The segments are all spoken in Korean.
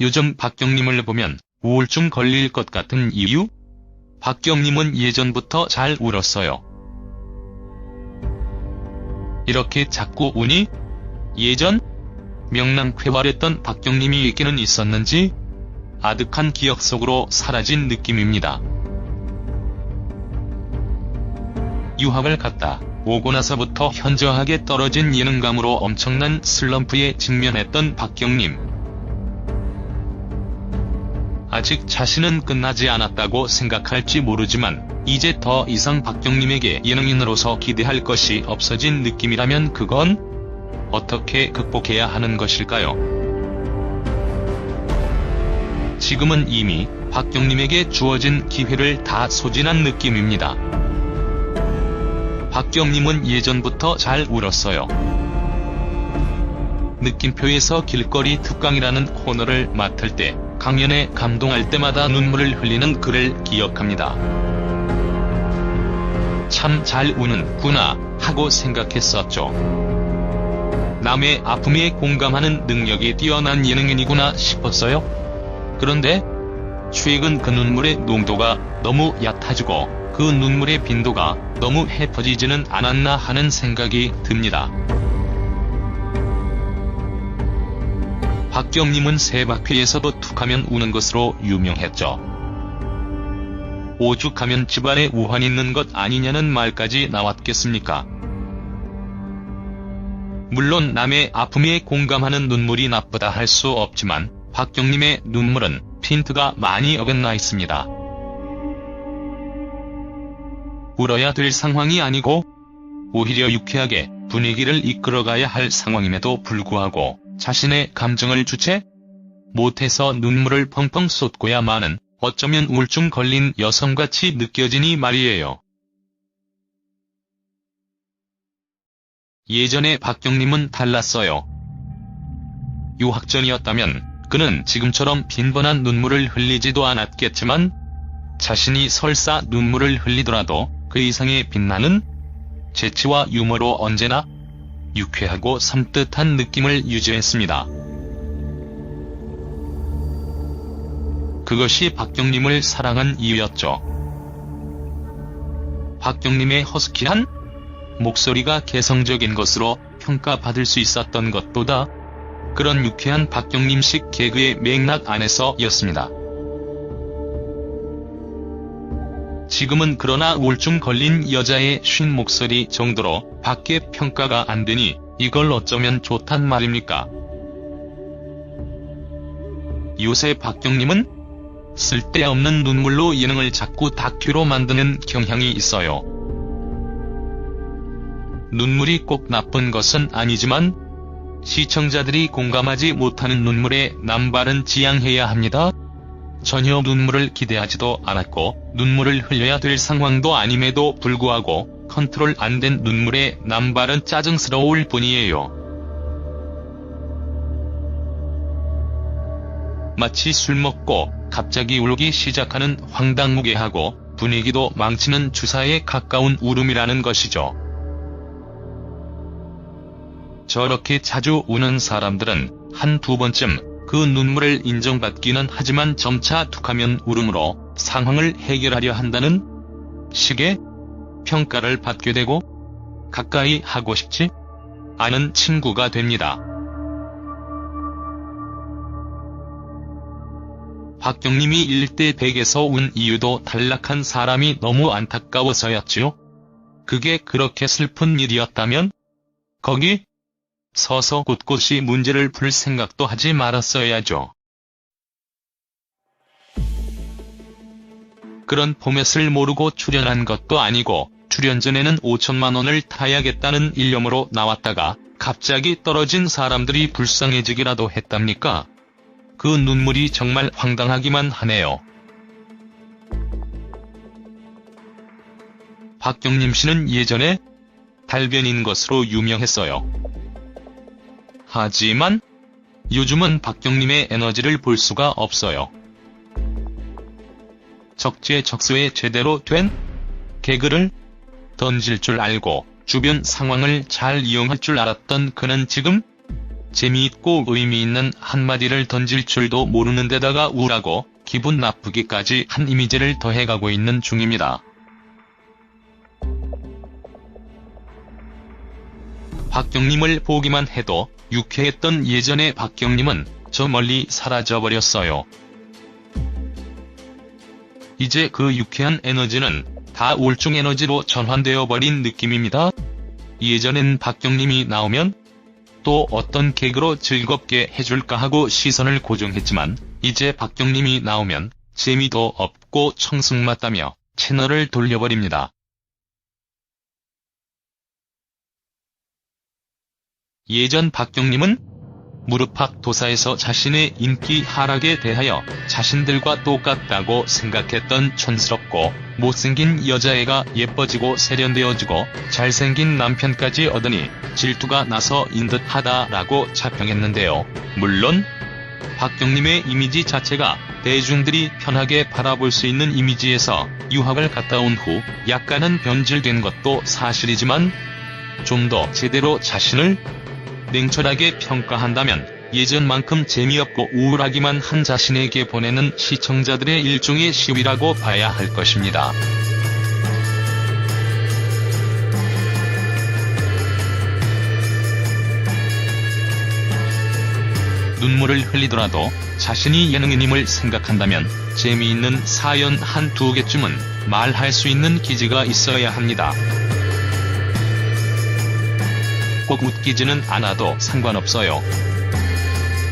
요즘 박경림을 보면 우울증 걸릴 것 같은 이유? 박경림은 예전부터 잘 울었어요. 이렇게 자꾸 우니? 예전? 명랑 쾌활했던 박경림이 있기는 있었는지? 아득한 기억 속으로 사라진 느낌입니다. 유학을 갔다 오고 나서부터 현저하게 떨어진 예능감으로 엄청난 슬럼프에 직면했던 박경림. 아직 자신은 끝나지 않았다고 생각할지 모르지만 이제 더 이상 박경림에게 예능인으로서 기대할 것이 없어진 느낌이라면 그건 어떻게 극복해야 하는 것일까요? 지금은 이미 박경림에게 주어진 기회를 다 소진한 느낌입니다. 박경림은 예전부터 잘 울었어요. 느낌표에서 길거리 특강이라는 코너를 맡을 때 강연에 감동할 때마다 눈물을 흘리는 그를 기억합니다. 참 잘 우는구나 하고 생각했었죠. 남의 아픔에 공감하는 능력이 뛰어난 예능인이구나 싶었어요. 그런데 최근 그 눈물의 농도가 너무 얕아지고 그 눈물의 빈도가 너무 헤퍼지지는 않았나 하는 생각이 듭니다. 박경림은 세 바퀴에서 도 툭하면 우는 것으로 유명했죠. 오죽하면 집안에 우환 있는 것 아니냐는 말까지 나왔겠습니까? 물론 남의 아픔에 공감하는 눈물이 나쁘다 할 수 없지만 박경림의 눈물은 핀트가 많이 어긋나 있습니다. 울어야 될 상황이 아니고 오히려 유쾌하게 분위기를 이끌어가야 할 상황임에도 불구하고 자신의 감정을 주체 못해서 눈물을 펑펑 쏟고야 마는 어쩌면 우울증 걸린 여성같이 느껴지니 말이에요. 예전에 박경림은 달랐어요. 유학 전이었다면 그는 지금처럼 빈번한 눈물을 흘리지도 않았겠지만 자신이 설사 눈물을 흘리더라도 그 이상의 빛나는 재치와 유머로 언제나 유쾌하고 섬뜩한 느낌을 유지했습니다. 그것이 박경림을 사랑한 이유였죠. 박경림의 허스키한 목소리가 개성적인 것으로 평가받을 수 있었던 것보다 그런 유쾌한 박경림식 개그의 맥락 안에서였습니다. 지금은 그러나 우울증 걸린 여자의 쉰 목소리 정도로 밖에 평가가 안 되니 이걸 어쩌면 좋단 말입니까? 요새 박경림은 쓸데없는 눈물로 예능을 자꾸 다큐로 만드는 경향이 있어요. 눈물이 꼭 나쁜 것은 아니지만 시청자들이 공감하지 못하는 눈물에 남발은 지양해야 합니다. 전혀 눈물을 기대하지도 않았고 눈물을 흘려야 될 상황도 아님에도 불구하고 컨트롤 안 된 눈물에 남발은 짜증스러울 뿐이에요. 마치 술 먹고 갑자기 울기 시작하는 황당무계하고 분위기도 망치는 주사에 가까운 울음이라는 것이죠. 저렇게 자주 우는 사람들은 한두 번쯤 그 눈물을 인정받기는 하지만 점차 툭하면 울음으로 상황을 해결하려 한다는 식의 평가를 받게 되고 가까이 하고 싶지 않은 친구가 됩니다. 박경림이 1대 100에서 운 이유도 탈락한 사람이 너무 안타까워서였지요. 그게 그렇게 슬픈 일이었다면 거기 서서 곳곳이 문제를 풀 생각도 하지 말았어야죠. 그런 포맷을 모르고 출연한 것도 아니고 출연 전에는 5천만 원을 타야겠다는 일념으로 나왔다가 갑자기 떨어진 사람들이 불쌍해지기라도 했답니까? 그 눈물이 정말 황당하기만 하네요. 박경림 씨는 예전에 달변인 것으로 유명했어요. 하지만 요즘은 박경림의 에너지를 볼 수가 없어요. 적재적소에 제대로 된 개그를 던질 줄 알고 주변 상황을 잘 이용할 줄 알았던 그는 지금 재미있고 의미 있는 한마디를 던질 줄도 모르는 데다가 우울하고 기분 나쁘기까지 한 이미지를 더해가고 있는 중입니다. 박경림을 보기만 해도 유쾌했던 예전의 박경림은 저 멀리 사라져버렸어요. 이제 그 유쾌한 에너지는 다 우울증 에너지로 전환되어 버린 느낌입니다. 예전엔 박경림이 나오면 또 어떤 개그로 즐겁게 해줄까 하고 시선을 고정했지만 이제 박경림이 나오면 재미도 없고 청승맞다며 채널을 돌려버립니다. 예전 박경림은 무릎팍 도사에서 자신의 인기 하락에 대하여 자신들과 똑같다고 생각했던 촌스럽고 못생긴 여자애가 예뻐지고 세련되어지고 잘생긴 남편까지 얻으니 질투가 나서인 듯하다라고 자평했는데요. 물론 박경림의 이미지 자체가 대중들이 편하게 바라볼 수 있는 이미지에서 유학을 갔다 온 후 약간은 변질된 것도 사실이지만 좀 더 제대로 자신을 냉철하게 평가한다면 예전만큼 재미없고 우울하기만 한 자신에게 보내는 시청자들의 일종의 시위라고 봐야 할 것입니다. 눈물을 흘리더라도 자신이 예능인임을 생각한다면 재미있는 사연 한 두 개쯤은 말할 수 있는 기지가 있어야 합니다. 꼭 웃기지는 않아도 상관없어요.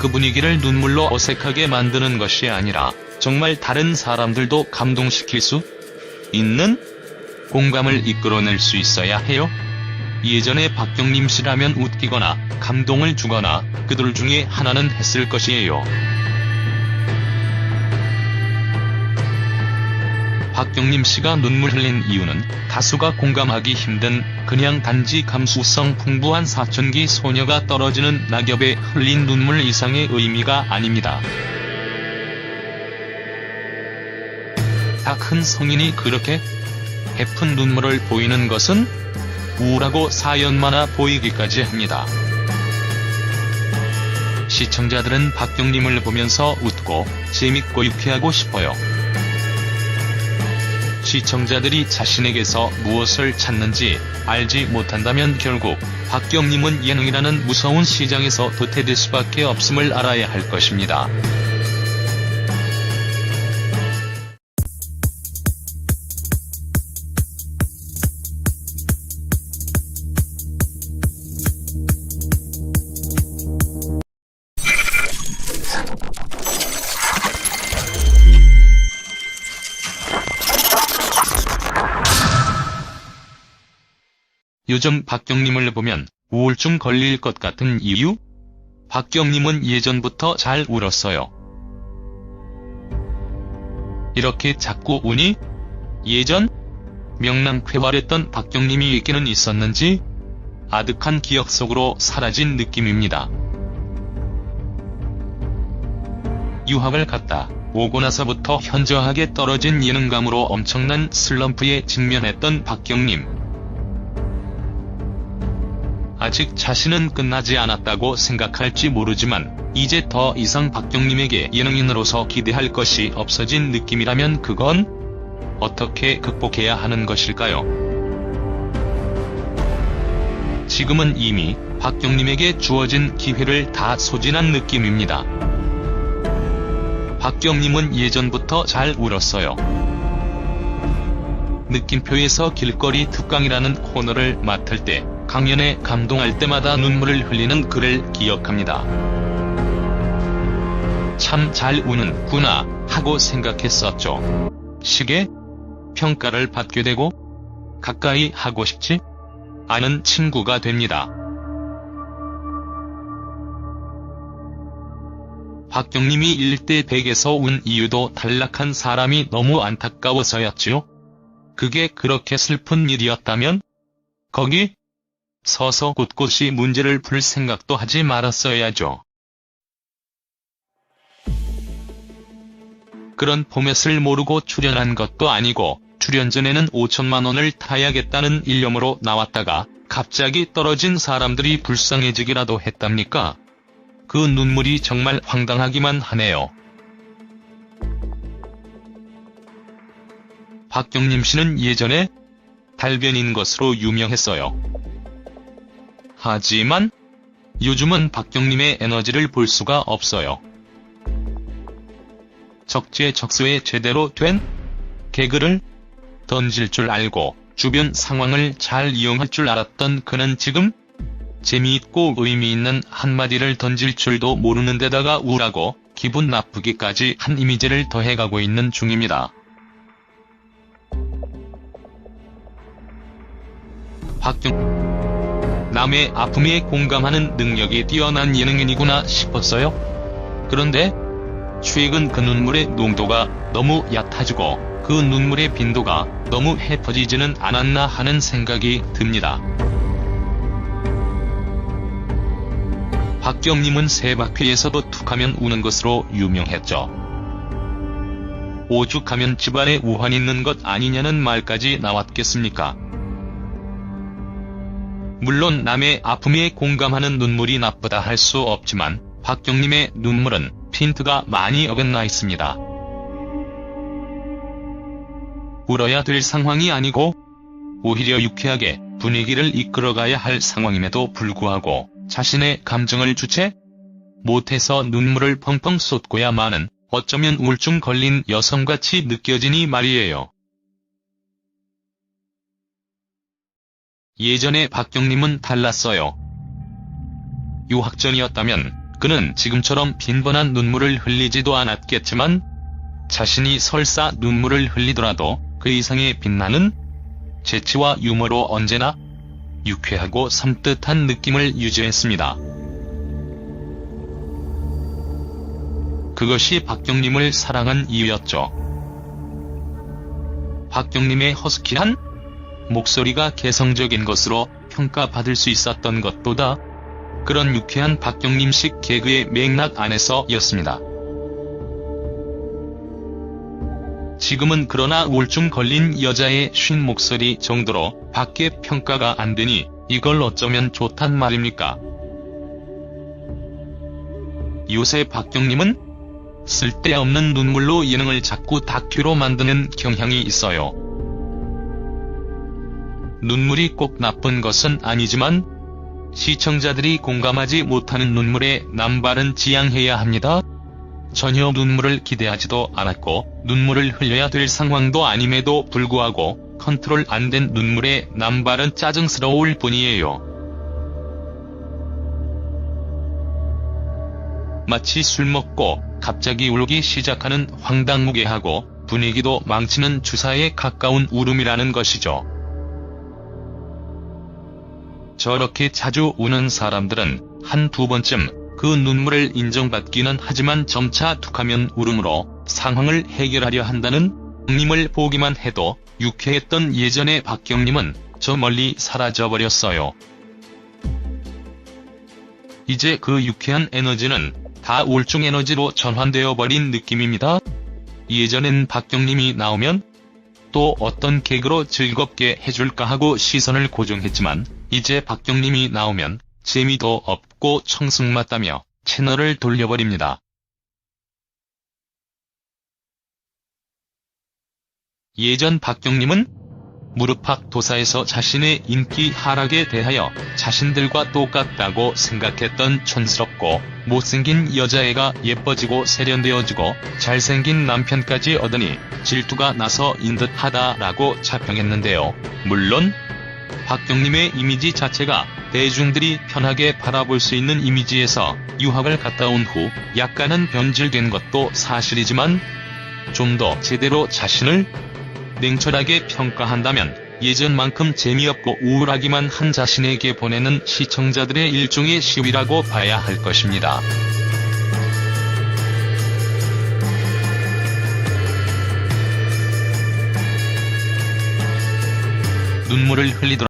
그 분위기를 눈물로 어색하게 만드는 것이 아니라 정말 다른 사람들도 감동시킬 수 있는 공감을 이끌어낼 수 있어야 해요. 예전에 박경림 씨라면 웃기거나 감동을 주거나 그들 중에 하나는 했을 것이에요. 박경림 씨가 눈물 흘린 이유는 다수가 공감하기 힘든 그냥 단지 감수성 풍부한 사춘기 소녀가 떨어지는 낙엽에 흘린 눈물 이상의 의미가 아닙니다. 다 큰 성인이 그렇게 해픈 눈물을 보이는 것은 우울하고 사연 많아 보이기까지 합니다. 시청자들은 박경림을 보면서 웃고 재밌고 유쾌하고 싶어요. 시청자들이 자신에게서 무엇을 찾는지 알지 못한다면 결국 박경림은 예능이라는 무서운 시장에서 도태될 수밖에 없음을 알아야 할 것입니다. 요즘 박경림을 보면 우울증 걸릴 것 같은 이유? 박경림은 예전부터 잘 울었어요. 이렇게 자꾸 우니? 예전? 명랑 쾌활했던 박경림이 있기는 있었는지? 아득한 기억 속으로 사라진 느낌입니다. 유학을 갔다 오고 나서부터 현저하게 떨어진 예능감으로 엄청난 슬럼프에 직면했던 박경림. 아직 자신은 끝나지 않았다고 생각할지 모르지만 이제 더 이상 박경림에게 예능인으로서 기대할 것이 없어진 느낌이라면 그건 어떻게 극복해야 하는 것일까요? 지금은 이미 박경림에게 주어진 기회를 다 소진한 느낌입니다. 박경림은 예전부터 잘 울었어요. 느낌표에서 길거리 특강이라는 코너를 맡을 때 강연에 감동할 때마다 눈물을 흘리는 그를 기억합니다. 참 잘 우는구나 하고 생각했었죠. 시계? 평가를 받게 되고 가까이 하고 싶지? 않은 친구가 됩니다. 박경림이 1대 100에서 운 이유도 탈락한 사람이 너무 안타까워서였지요. 그게 그렇게 슬픈 일이었다면? 거기 서서 곳곳이 문제를 풀 생각도 하지 말았어야죠. 그런 포맷을 모르고 출연한 것도 아니고 출연 전에는 5천만 원을 타야겠다는 일념으로 나왔다가 갑자기 떨어진 사람들이 불쌍해지기라도 했답니까? 그 눈물이 정말 황당하기만 하네요. 박경림 씨는 예전에 달변인 것으로 유명했어요. 하지만 요즘은 박경림의 에너지를 볼 수가 없어요. 적재적소에 제대로 된 개그를 던질 줄 알고 주변 상황을 잘 이용할 줄 알았던 그는 지금 재미있고 의미 있는 한마디를 던질 줄도 모르는 데다가 우울하고 기분 나쁘기까지 한 이미지를 더해가고 있는 중입니다. 박경 남의 아픔에 공감하는 능력이 뛰어난 예능인이구나 싶었어요. 그런데 최근 그 눈물의 농도가 너무 얕아지고 그 눈물의 빈도가 너무 헤퍼지지는 않았나 하는 생각이 듭니다. 박경님은 세 바퀴에서도 툭하면 우는 것으로 유명했죠. 오죽하면 집안에 우환 있는 것 아니냐는 말까지 나왔겠습니까? 물론 남의 아픔에 공감하는 눈물이 나쁘다 할 수 없지만 박경님의 눈물은 핀트가 많이 어긋나 있습니다. 울어야 될 상황이 아니고 오히려 유쾌하게 분위기를 이끌어가야 할 상황임에도 불구하고 자신의 감정을 주체 못해서 눈물을 펑펑 쏟고야 마는 어쩌면 우울증 걸린 여성같이 느껴지니 말이에요. 예전에 박경림은 달랐어요. 유학전이었다면 그는 지금처럼 빈번한 눈물을 흘리지도 않았겠지만 자신이 설사 눈물을 흘리더라도 그 이상의 빛나는 재치와 유머로 언제나 유쾌하고 섬뜩한 느낌을 유지했습니다. 그것이 박경림을 사랑한 이유였죠. 박경림의 허스키한 목소리가 개성적인 것으로 평가받을 수 있었던 것보다 그런 유쾌한 박경림식 개그의 맥락 안에서였습니다. 지금은 그러나 우울증 걸린 여자의 쉰 목소리 정도로 밖에 평가가 안 되니 이걸 어쩌면 좋단 말입니까? 요새 박경림은 쓸데없는 눈물로 예능을 자꾸 다큐로 만드는 경향이 있어요. 눈물이 꼭 나쁜 것은 아니지만 시청자들이 공감하지 못하는 눈물에 남발은 지양해야 합니다. 전혀 눈물을 기대하지도 않았고 눈물을 흘려야 될 상황도 아님에도 불구하고 컨트롤 안 된 눈물에 남발은 짜증스러울 뿐이에요. 마치 술 먹고 갑자기 울기 시작하는 황당무계하고 분위기도 망치는 주사에 가까운 울음이라는 것이죠. 저렇게 자주 우는 사람들은 한 두 번쯤 그 눈물을 인정받기는 하지만 점차 툭하면 울음으로 상황을 해결하려 한다는 님을 보기만 해도 유쾌했던 예전의 박경림은 저 멀리 사라져버렸어요. 이제 그 유쾌한 에너지는 다 우울증 에너지로 전환되어 버린 느낌입니다. 예전엔 박경림이 나오면 또 어떤 개그로 즐겁게 해줄까 하고 시선을 고정했지만 이제 박경림이 나오면 재미도 없고 청승맞다며 채널을 돌려버립니다. 예전 박경림은 무릎팍 도사에서 자신의 인기 하락에 대하여 자신들과 똑같다고 생각했던 촌스럽고 못생긴 여자애가 예뻐지고 세련되어지고 잘생긴 남편까지 얻으니 질투가 나서인 듯하다라고 자평했는데요. 물론 박경림의 이미지 자체가 대중들이 편하게 바라볼 수 있는 이미지에서 유학을 갔다 온 후 약간은 변질된 것도 사실이지만 좀 더 제대로 자신을 냉철하게 평가한다면 예전만큼 재미없고 우울하기만 한 자신에게 보내는 시청자들의 일종의 시위라고 봐야 할 것입니다. 눈물을 흘리더라.